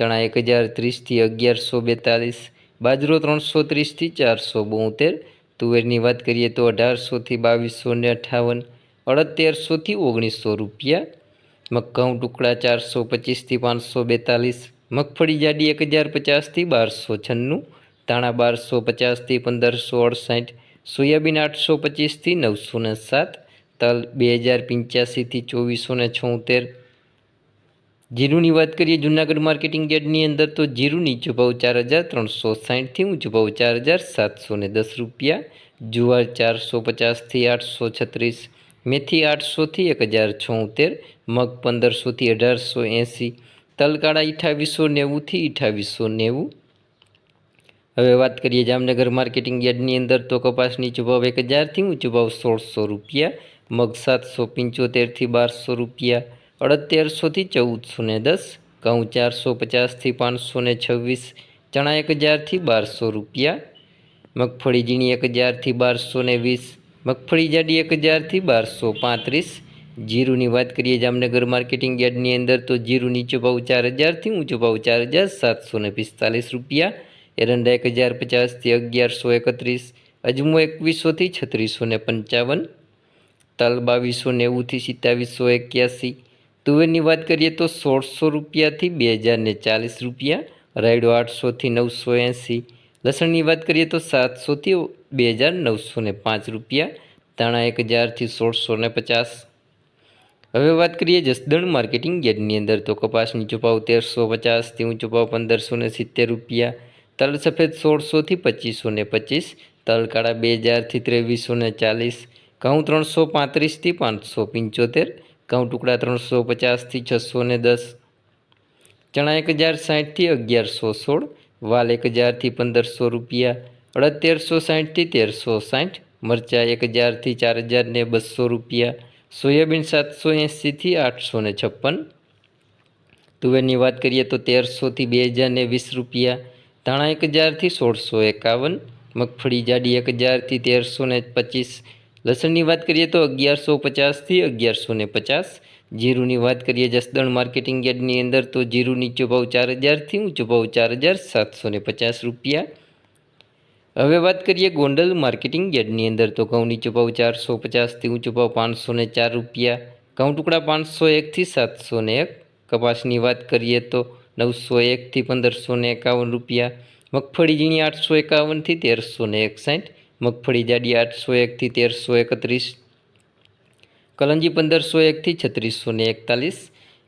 ચણા એક હજાર ત્રીસથી અગિયારસો બેતાલીસ, બાજરો ત્રણસો ત્રીસથી ચારસો બોતેર, તુવેરની વાત કરીએ તો અઢારસોથી બાવીસો ને અઠાવન, અડતેરસોથી ઓગણીસો રૂપિયા, મક્કાઉં ટુકડા ચારસો પચીસથી પાંચસો બેતાલીસ, મગફળી જાડી એક હજાર પચાસથી બારસો છન્નું, ધાણા બારસો પચાસથી પંદરસો અડસાઠ, સોયાબીન આઠસો પચીસથી નવસો ને સાત, તલ બે હજાર પંચ્યાસીથી ચોવીસો ને છોતેર જીરુની વાત કરીએ, જૂનાગઢ માર્કેટિંગ યાર્ડની અંદર તો જીરું નીચો ભાવ ચાર હજાર ત્રણસો સાહીઠથી ઊંચો ભાવ ચાર હજાર સાતસો ને દસ રૂપિયા, જુવાર ચારસો પચાસથી આઠસો છત્રીસ, મેથી આઠસોથી એક હજાર છોતેર, મગ પંદરસોથી અઢારસો એંસી, તલકાળા અઠાવીસો નેવુંથી અઠાવીસો નેવું. હવે વાત કરીએ જામનગર માર્કેટિંગ યાર્ડની અંદર તો કપાસ નીચો એક હજારથી ઊંચો ભાવ સોળસો રૂપિયા, મગ સાતસો પંચોતેરથી બારસો રૂપિયા અડતેરસોથી ચૌદસો ને દસ ઘઉં ચારસો પચાસથી પાંચસો ને છવ્વીસ, ચણા એક હજારથી બારસો રૂપિયા, મગફળી ઝીણી એક હજારથી બારસો ને વીસ, મગફળી જાડી એક હજારથી બારસો પાંત્રીસ. જીરુની વાત કરીએ જામનગર માર્કેટિંગ યાર્ડની અંદર તો જીરું નીચો ભાવ ચાર હજારથી ઊંચો ભાવ ચાર હજાર સાતસો ને પિસ્તાલીસ રૂપિયા. એરંડા એક હજાર પચાસથી અગિયારસો એકત્રીસ, અજમો એકવીસોથી છત્રીસો ને પંચાવન, તલ બાવીસો નેવુંથી સિત્તાવીસો એક્યાસી તુવેરની વાત કરીએ તો સોળસો રૂપિયાથી બે હજારને ચાલીસ રૂપિયા, રાયડો આઠસોથી નવસો એંસી. લસણની વાત કરીએ તો સાતસોથી બે હજાર નવસો ને પાંચ રૂપિયા, ધાણા એક હજારથી સોળસો ને પચાસ. હવે વાત કરીએ જસદણ માર્કેટિંગ યાર્ડની અંદર તો કપાસ નીચો તેરસો પચાસથી ઊંચો ભાવ પંદરસો ને સિત્તેર રૂપિયા, તલ સફેદ સોળસોથી પચીસો ને પચીસ, તલ કાળા બે હજારથી ત્રેવીસો ને ચાલીસ, ઘઉં ત્રણસો પાંત્રીસથી પાંચસો પંચોતેર ઘઉં ટુકડા ત્રણસો પચાસથી છસો ને દસ. ચણા એક હજાર સાહીઠથી અગિયારસો સોળ, વાલ એક હજારથી પંદરસો રૂપિયા અડતેરસો સાહીઠથી તેરસો સાઠ, મરચાં એક હજારથી ચાર હજાર ને બસો રૂપિયા, સોયાબીન સાતસો એંસીથી આઠસો ને છપ્પન. તુવેરની વાત કરીએ તો તેરસોથી બે હજાર ને વીસ રૂપિયા, ધાણા એક હજારથી સોળસો એકાવન, મગફળી જાડી એક હજારથી તેરસો ને પચીસ લસણની વાત કરીએ તો અગિયારસો પચાસથી અગિયારસો ને પચાસ. જીરુની વાત કરીએ જસદણ માર્કેટિંગ યાર્ડની અંદર તો જીરું નીચો ભાવ ચાર હજારથી ઊંચો ભાવ ચાર હજાર સાતસો ને પચાસ રૂપિયા. હવે વાત કરીએ ગોંડલ માર્કેટિંગ યાર્ડની અંદર તો ઘઉં નીચો ભાવ ચારસો પચાસથી ઊંચો ભાવ પાંચસો ને ચાર રૂપિયા. ઘઉં ટુકડા પાંચસો એકથી સાતસો ને એક. કપાસની વાત કરીએ તો નવસો એકથી પંદરસો ને એકાવન રૂપિયા. મગફળી ઝીણી આઠસો એકાવનથી તેરસો ને એકસાઠ. મગફળી જાડી આઠસો એકથી તેરસો એકત્રીસ, કલંજી પંદરસો એકથી છત્રીસો ને એકતાલીસ,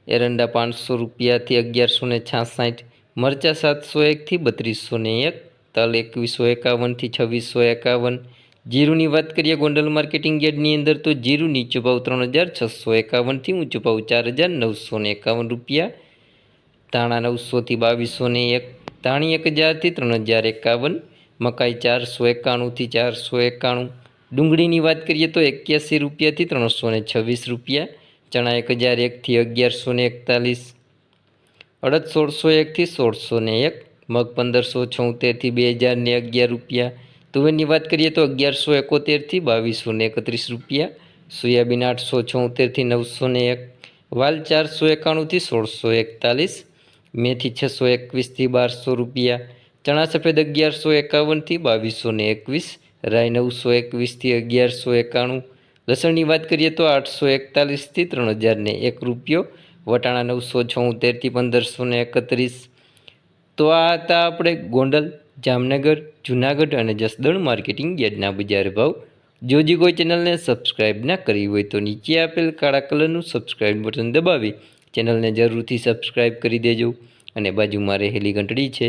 એરંડા પાંચસો રૂપિયાથી અગિયારસો ને છાસઠ, મરચાં સાતસો એકથી બત્રીસો ને એક, તલ એકવીસો એકાવનથી છવ્વીસો એકાવન. જીરુની વાત કરીએ ગોંડલ માર્કેટિંગ યાર્ડની અંદર તો જીરું નીચો ભાવ ત્રણ હજાર છસો એકાવનથી ઊંચો ભાવ ચાર હજાર નવસો ને એકાવન રૂપિયા. ધાણા નવસોથી બાવીસો ને એક, ધાણી એક હજારથી ત્રણ હજાર એકાવન. મકાઈ ચારસો એકાણુંથી ચારસો એકાણું. ડુંગળીની વાત કરીએ તો એક્યાસી રૂપિયાથી ત્રણસો ને છવ્વીસ રૂપિયા, ચણા એક હજાર એકથી અગિયારસો ને એકતાલીસ, અડદ સોળસો એકથી સોળસો ને એક, મગ પંદરસો છોતેરથી બે હજાર ને અગિયાર રૂપિયા. તુવેરની વાત કરીએ તો અગિયારસો એકોતેરથી બાવીસો ને એકત્રીસ રૂપિયા, સોયાબીન આઠસો છોતેરથી નવસો ને એક, વાલ ચારસો એકાણુંથી સોળસો એકતાલીસ, મેથી છસો એકવીસથી બારસો રૂપિયા ચણા સફેદ અગિયારસો એકાવનથી બાવીસો ને એકવીસ રાય નવસો એકવીસથી અગિયારસો એકાણું, લસણની વાત કરીએ તો આઠસો એકતાલીસથી ત્રણ હજાર ને એક રૂપિયો, વટાણા નવસો છોતેરથી પંદરસો ને એકત્રીસ. તો આ હતા આપણે ગોંડલ, જામનગર, જૂનાગઢ અને જસદણ માર્કેટિંગ યાર્ડના બજાર ભાવ. જો જે કોઈ ચેનલને સબસ્ક્રાઇબ ના કરી હોય તો નીચે આપેલ કાળા કલરનું સબસ્ક્રાઇબ બટન દબાવી ચેનલને જરૂરથી સબસ્ક્રાઇબ કરી દેજો. અને બાજુમાં રહેલી ઘંટડી છે.